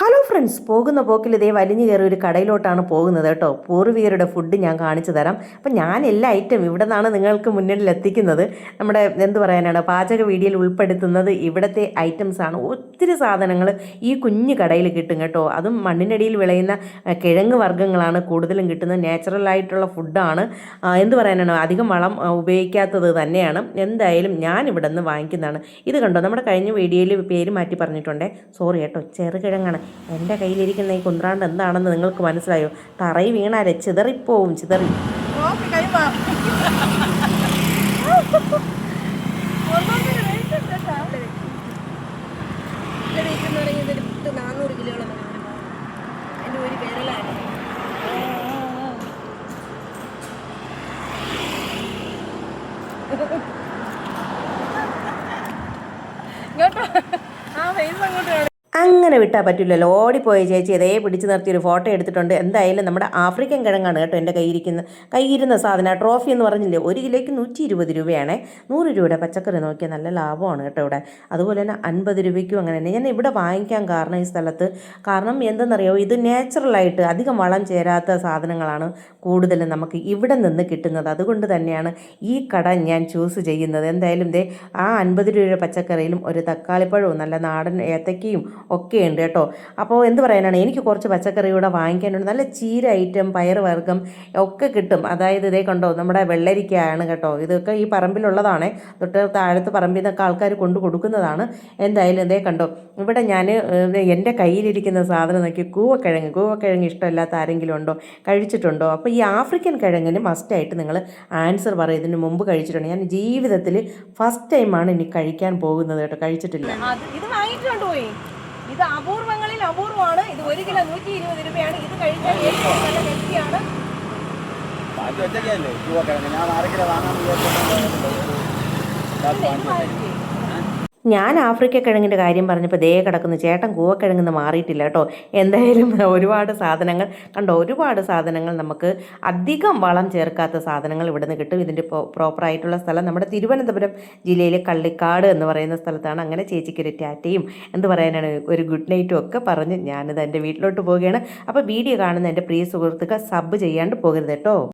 Hello friends പോകുന്ന പോക്കിൽ ഇതേ വലിഞ്ഞു കയറി ഒരു കടയിലോട്ടാണ് പോകുന്നത് കേട്ടോ. പൂർവികരുടെ ഫുഡ് ഞാൻ കാണിച്ചു തരാം. അപ്പം ഞാൻ എല്ലാ ഐറ്റം ഇവിടെ നിന്നാണ് നിങ്ങൾക്ക് മുന്നിൽ എത്തിക്കുന്നത്. നമ്മുടെ എന്ത് പറയാനാണ് പാചക വീഡിയോയിൽ ഉൾപ്പെടുത്തുന്നത് ഇവിടുത്തെ ഐറ്റംസാണ് ഒത്തിരി സാധനങ്ങൾ ഈ കുഞ്ഞു കടയിൽ കിട്ടും കേട്ടോ. അതും മണ്ണിനടിയിൽ വിളയുന്ന കിഴങ്ങ് വർഗങ്ങളാണ് കൂടുതലും കിട്ടുന്നത്. നാച്ചുറലായിട്ടുള്ള ഫുഡാണ് എന്ത് പറയാനാണ് അധികം വളം ഉപയോഗിക്കാത്തത് തന്നെയാണ്. എന്തായാലും ഞാൻ ഇവിടെ നിന്ന് വാങ്ങിക്കുന്നതാണ്. ഇത് കണ്ടോ നമ്മുടെ കഴിഞ്ഞ വീഡിയോയിൽ പേര് മാറ്റി പറഞ്ഞിട്ടുണ്ടേ. സോറി കേട്ടോ ചെറുകിഴങ്ങാണ്. എന്റെ കയ്യിലിരിക്കുന്ന ഈ കുന്ത്രാണ്ട് എന്താണെന്ന് നിങ്ങൾക്ക് മനസ്സിലായോ? തറയി വീണാലേ ചിതറിപ്പോവും ചിതറി. ഇങ്ങോട്ടോ. ആ ഫേസ് അങ്ങോട്ട് അങ്ങനെ വിട്ടാൽ പറ്റില്ലല്ലോ. ഓടിപ്പോയ ചേച്ചി അതേ പിടിച്ച് നിർത്തി ഒരു ഫോട്ടോ എടുത്തിട്ടുണ്ട്. എന്തായാലും നമ്മുടെ ആഫ്രിക്കൻ കിഴങ്ങാണ് കേട്ടോ എന്റെ കയ്യിരിക്കുന്ന കയ്യിരുന്ന സാധന. ട്രോഫി എന്ന് പറഞ്ഞില്ലേ ഒരു കിലോയ്ക്ക് നൂറ്റി ഇരുപത് രൂപയാണേ. നൂറ് രൂപയുടെ പച്ചക്കറി നോക്കിയാൽ നല്ല ലാഭമാണ് കേട്ടോ ഇവിടെ. അതുപോലെ തന്നെ അൻപത് രൂപയ്ക്കും അങ്ങനെ തന്നെ. ഞാൻ ഇവിടെ വാങ്ങിക്കാൻ കാരണം ഈ സ്ഥലത്ത് കാരണം എന്തെന്നറിയോ ഇത് നാച്ചുറലായിട്ട് അധികം വളം ചേരാത്ത സാധനങ്ങളാണ് കൂടുതലും നമുക്ക് ഇവിടെ നിന്ന് കിട്ടുന്നത്. അതുകൊണ്ട് തന്നെയാണ് ഈ കട ഞാൻ ചൂസ് ചെയ്യുന്നത്. എന്തായാലും ദേ ആ അൻപത് രൂപയുടെ പച്ചക്കറിയിലും ഒരു തക്കാളിപ്പഴവും നല്ല നാടൻ ഏത്തക്കയും ഒക്കെ ഉണ്ട് കേട്ടോ. അപ്പോൾ എന്ത് പറയാനാണ്? എനിക്ക് കുറച്ച് പച്ചക്കറി കൂടെ വാങ്ങിക്കാനുണ്ട്. നല്ല ചീര ഐറ്റം വർഗം ഒക്കെ കിട്ടും. അതായത് ഇതേ കണ്ടോ നമ്മുടെ വെള്ളരിക്കയാണ് കേട്ടോ. ഇതൊക്കെ ഈ പറമ്പിലുള്ളതാണ്. തൊട്ട് താഴത്ത് പറമ്പിൽ നിന്നൊക്കെ ആൾക്കാർ കൊണ്ടു കൊടുക്കുന്നതാണ്. എന്തായാലും ഇതേ കണ്ടോ ഇവിടെ ഞാൻ എന്റെ കയ്യിലിരിക്കുന്ന സാധനം നോക്കി കൂവക്കിഴങ്ങ്. കൂവക്കിഴങ്ങ് ഇഷ്ടമില്ലാത്ത ആരെങ്കിലും ഉണ്ടോ? കഴിച്ചിട്ടുണ്ടോ? അപ്പോൾ ഈ ആഫ്രിക്കൻ കിഴങ്ങിന് മസ്റ്റായിട്ട് നിങ്ങൾ ആൻസർ പറയും ഇതിന് മുമ്പ് കഴിച്ചിട്ടുണ്ട്. ഞാൻ ജീവിതത്തിൽ ഫസ്റ്റ് ടൈമാണ് ഇനി കഴിക്കാൻ പോകുന്നത് കേട്ടോ. കഴിച്ചിട്ടില്ല. ഇത് പോയി? ഇത് അപൂർവങ്ങളിൽ അപൂർവമാണ്. ഇത് ഒരു കിലോ നൂറ്റി ഇരുപത് രൂപയാണ്. ഇത് കഴിഞ്ഞാൽ ഏറ്റവും നല്ല ഹെൽത്തിയാണ് ഞാൻ അര കിലോ വാങ്ങാൻ ഞാൻ ആഫ്രിക്ക കിഴങ്ങിന്റെ കാര്യം പറഞ്ഞപ്പോൾ ദേ കിടക്കുന്ന. ചേട്ടൻ കൂവക്കിഴങ്ങെന്ന് മാറിയിട്ടില്ല കേട്ടോ. എന്തായാലും ഒരുപാട് സാധനങ്ങൾ കണ്ടോ ഒരുപാട് സാധനങ്ങൾ നമുക്ക് അധികം വളം ചേർക്കാത്ത സാധനങ്ങൾ ഇവിടെ നിന്ന് കിട്ടും ഇതിന്റെ പ്രോപ്പറായിട്ടുള്ള സ്ഥലം നമ്മുടെ തിരുവനന്തപുരം ജില്ലയിലെ കള്ളിക്കാട് എന്ന് പറയുന്ന സ്ഥലത്താണ്. അങ്ങനെ ചേച്ചിക്കൊരു ടാറ്റയും എന്ത് പറയാനാണ് ഒരു ഗുഡ് നൈറ്റും ഒക്കെ പറഞ്ഞ് ഞാനിത് എന്റെ വീട്ടിലോട്ട് പോവുകയാണ്. അപ്പോൾ വീഡിയോ കാണുന്ന എന്റെ പ്രിയ സുഹൃത്തുക്കൾ സബ് ചെയ്യാണ്ട് പോകരുത് കേട്ടോ.